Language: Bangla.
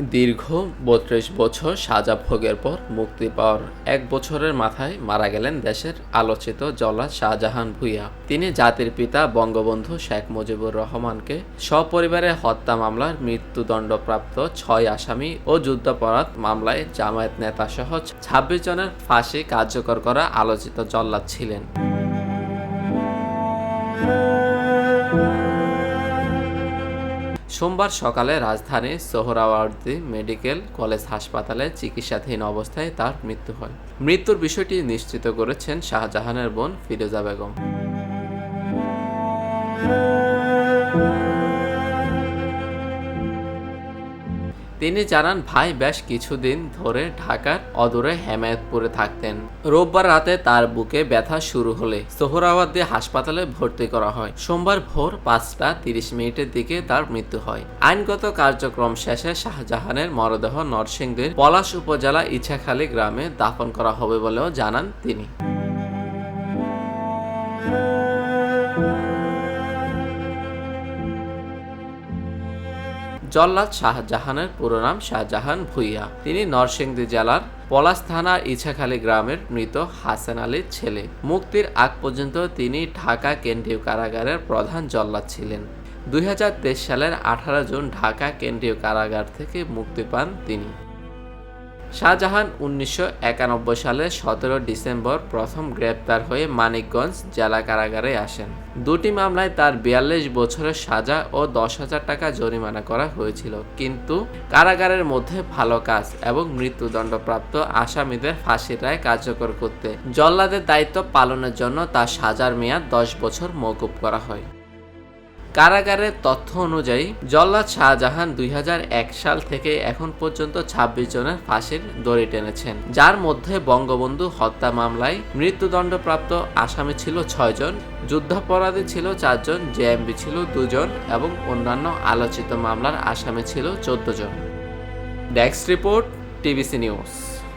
দীর্ঘ বত্রিশ বছর সাজা ভোগের পর মুক্তি পাওয়ার এক বছরের মাথায় মারা গেলেন দেশের আলোচিত জল্লাদ শাহজাহান ভুইয়া। তিনি জাতির পিতা বঙ্গবন্ধু শেখ মুজিবুর রহমানকে সপরিবারে হত্যা মামলার মৃত্যুদণ্ডপ্রাপ্ত ছয় আসামি ও যুদ্ধাপরাধ মামলায় জামায়াত নেতা সহ ছাব্বিশ জনের ফাঁসি কার্যকর করা আলোচিত জল্লাদ ছিলেন। সোমবার সকালে রাজধানীর সোহরাওয়ার্দী মেডিকেল কলেজ হাসপাতালে চিকিৎসাধীন অবস্থায় তার মৃত্যু হয়। মৃত্যুর বিষয়টি নিশ্চিত করেছেন শাহজাহানের বোন ফিরোজা বেগম। তিনি জানান, ভাই, বেশ কিছুদিন ধরে ঢাকার অদূরে হেমায়তপুরে থাকতেন। রোববার রাতে তার বুকে ব্যথা শুরু হলে সোহরাওয়ার্দী হাসপাতালে ভর্তি করা হয়। সোমবার ভোর পাঁচটা তিরিশ মিনিটের দিকে তার মৃত্যু হয়। আইনগত কার্যক্রম শেষে শাহজাহানের মরদেহ নরসিংদীর পলাশ উপজেলা ইছাখালী গ্রামে দাফন করা হবে বলেও জানান তিনি। জল্লাদ শাহজাহানের পুরো নাম শাহজাহান ভুইয়া। তিনি নরসিংদী জেলার পলাশ থানার ইছাখালী গ্রামের মৃত হাসান আলীর ছেলে। মুক্তির আগ পর্যন্ত তিনি ঢাকা কেন্দ্রীয় কারাগারের প্রধান জল্লাদ ছিলেন। দুই হাজার তেইশ সালের আঠারো জুন ঢাকা কেন্দ্রীয় কারাগার থেকে মুক্তি পান তিনি। শাহজাহান উনিশশো একানব্বই সালের সতেরো ডিসেম্বর প্রথম গ্রেপ্তার হয়ে মানিকগঞ্জ জেলা কারাগারে আসেন। দুটি মামলায় তার বিয়াল্লিশ বছরের সাজা ও দশ হাজার টাকা জরিমানা করা হয়েছিল। কিন্তু কারাগারের মধ্যে ভালো কাজ এবং মৃত্যুদণ্ডপ্রাপ্ত আসামিদের ফাঁসির রায় কার্যকর করতে জল্লাদের দায়িত্ব পালনের জন্য তার সাজার মেয়াদ দশ বছর মৌকুব করা হয়। কারাগারের তথ্য অনুযায়ী, জল্লাদ শাহজাহান দুই হাজার এক সাল থেকে এখন পর্যন্ত ২৬ জনের ফাঁসির দড়ি টেনেছেন। যার মধ্যে বঙ্গবন্ধু হত্যা মামলায় মৃত্যুদণ্ডপ্রাপ্ত আসামি ছিল ছয়জন যুদ্ধাপরাধী ছিল চারজন জেএমবি ছিল দুজন এবং অন্যান্য আলোচিত মামলার আসামি ছিল চোদ্দ জন। Desk report, TVC news.